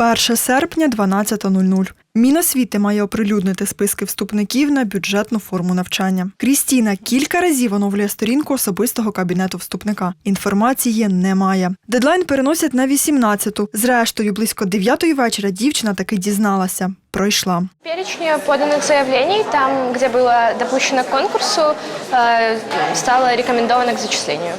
1 серпня 12.00. Міносвіти має оприлюднити списки вступників на бюджетну форму навчання. Крістіна кілька разів оновлює сторінку особистого кабінету вступника. Інформації немає. Дедлайн переносять на 18-ту. Зрештою, близько 9-ї вечора дівчина таки дізналася. Пройшла. В перечне поданных заявлений, там, где было допущено к конкурсу, э, стало рекомендовано к зачислению.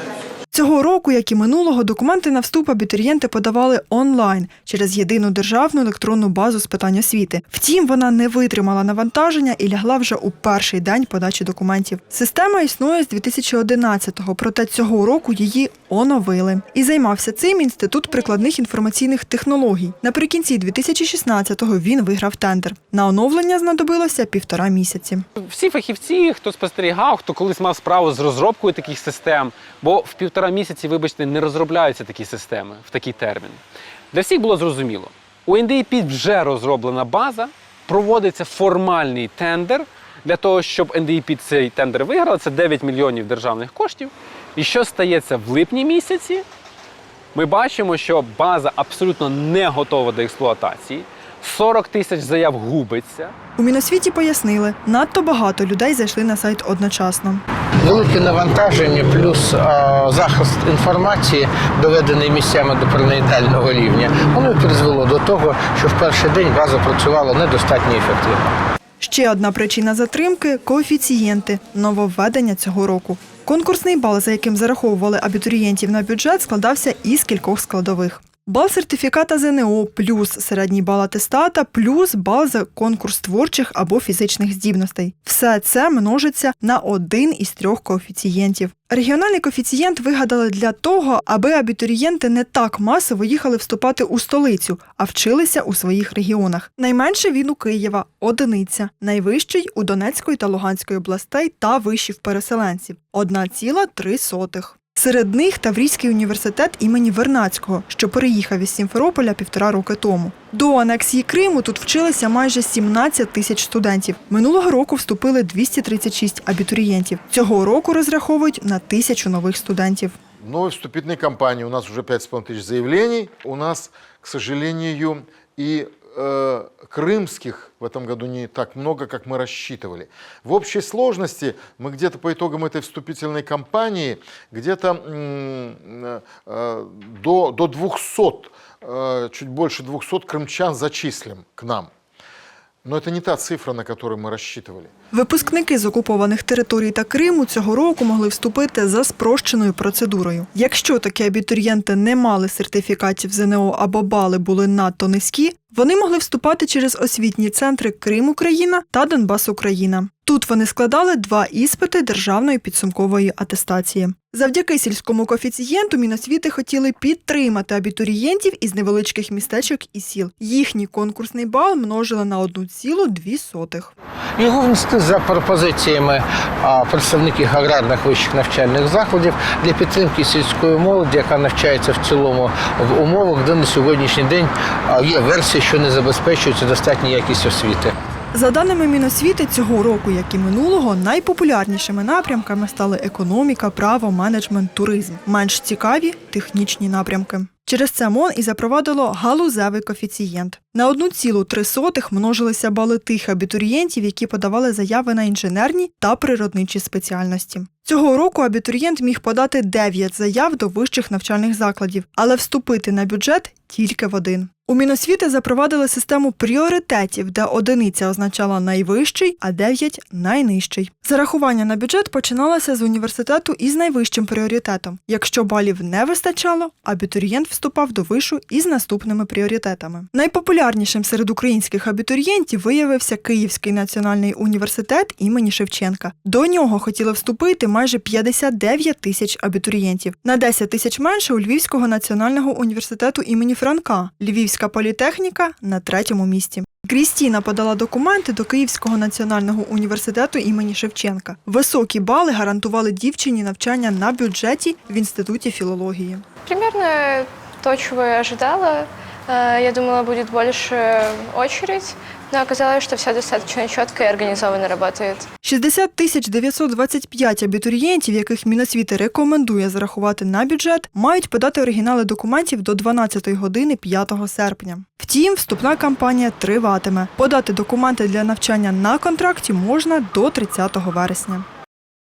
Цього року, як і минулого, документи на вступ абітурієнти подавали онлайн через єдину державну електронну базу з питань освіти. Втім, вона не витримала навантаження і лягла вже у перший день подачі документів. Система існує з 2011-го, проте цього року її оновили. І займався цим інститут прикладних інформаційних технологій. Наприкінці 2016-го він виграв тендер. На оновлення знадобилося півтора місяці. Всі фахівці, хто спостерігав, хто колись мав справу з розробкою таких систем, бо в півтора місяці, вибачте, не розробляються такі системи в такий термін. Для всіх було зрозуміло. У NDIP вже розроблена база, проводиться формальний тендер для того, щоб NDIP цей тендер виграла. Це 9 мільйонів державних коштів. І що стається в липні місяці? Ми бачимо, що база абсолютно не готова до експлуатації. 40 тисяч заяв губиться. У Міносвіті пояснили, надто багато людей зайшли на сайт одночасно. Велике навантаження плюс а, захист інформації, доведений місцями до параноїдального рівня, воно призвело до того, що в перший день база працювала недостатньо ефективно. Ще одна причина затримки коефіцієнти нововведення цього року. Конкурсний бал, за яким зараховували абітурієнтів на бюджет, складався із кількох складових. Бал сертифіката ЗНО, плюс середній бал атестата, плюс бал за конкурс творчих або фізичних здібностей. Все це множиться на один із трьох коефіцієнтів. Регіональний коефіцієнт вигадали для того, аби абітурієнти не так масово їхали вступати у столицю, а вчилися у своїх регіонах. Найменше він у Києва одиниця, найвищий у Донецької та Луганської областей та вищий в переселенців 1,3. Серед них Таврійський університет імені Вернацького, що переїхав із Сімферополя півтора роки тому. До анексії Криму тут вчилися майже 17 тисяч студентів. Минулого року вступили 236 абітурієнтів. Цього року розраховують на тисячу нових студентів. новой вступительной кампании у нас уже 5,5 тысяч заявлений. У нас, к сожалению, и э, крымских в этом году не так много, как мы рассчитывали. В общей сложности мы где-то по итогам этой вступительной кампании где-то м, э, э, до, до 200, э, чуть больше 200 крымчан зачислим к нам. Но это не та цифра, на которую мы рассчитывали. Випускники з окупованих територій та Криму цього року могли вступити за спрощеною процедурою. Якщо такі абітурієнти не мали сертифікатів ЗНО або бали були надто низькі, вони могли вступати через освітні центри Крим Україна та Донбас Україна. Тут вони складали два іспити державної підсумкової атестації. Завдяки сільському коефіцієнту Міносвіти хотіли підтримати абітурієнтів із невеличких містечок і сіл. Їхній конкурсний бал множили на 1,2. Його за пропозиціями представників аграрних вищих навчальних закладів для підтримки сільської молоді, яка навчається в цілому в умовах, де на сьогоднішній день є версія, що не забезпечується достатня якість освіти. За даними Міносвіти, цього року, як і минулого, найпопулярнішими напрямками стали економіка, право, менеджмент, туризм. Менш цікаві технічні напрямки. Через це МОН і запровадило галузевий коефіцієнт. На 1,3 множилися бали тих абітурієнтів, які подавали заяви на інженерні та природничі спеціальності. Цього року абітурієнт міг подати 9 заяв до вищих навчальних закладів, але вступити на бюджет тільки в один. У Міносвіти запровадили систему пріоритетів, де одиниця означала найвищий, а 9 – найнижчий. Зарахування на бюджет починалося з університету із найвищим пріоритетом. Якщо балів не вистачало, абітурієнт вступав до вишу із наступними пріоритетами. Найпопулярнішим серед українських абітурієнтів виявився Київський національний університет імені Шевченка. До нього хотіли вступити майже 59 тисяч абітурієнтів. На 10 тисяч менше у Львівського національного університету імені Франка. Львівська політехніка на третьому місці. Крістіна подала документи до Київського національного університету імені Шевченка. Високі бали гарантували дівчині навчання на бюджеті в інституті філології. Примерно то, чого я ожидала. Э, Я думала, будет больше очередь, но оказалось, что все достаточно четко и организованно работает. 60 тисяч 925 абітурієнтів, яких Міносвіти рекомендує зарахувати на бюджет, мають подати оригінали документів до 12 години 5 серпня. Втім, вступна кампанія триватиме. Подати документи для навчання на контракті можна до 30 вересня.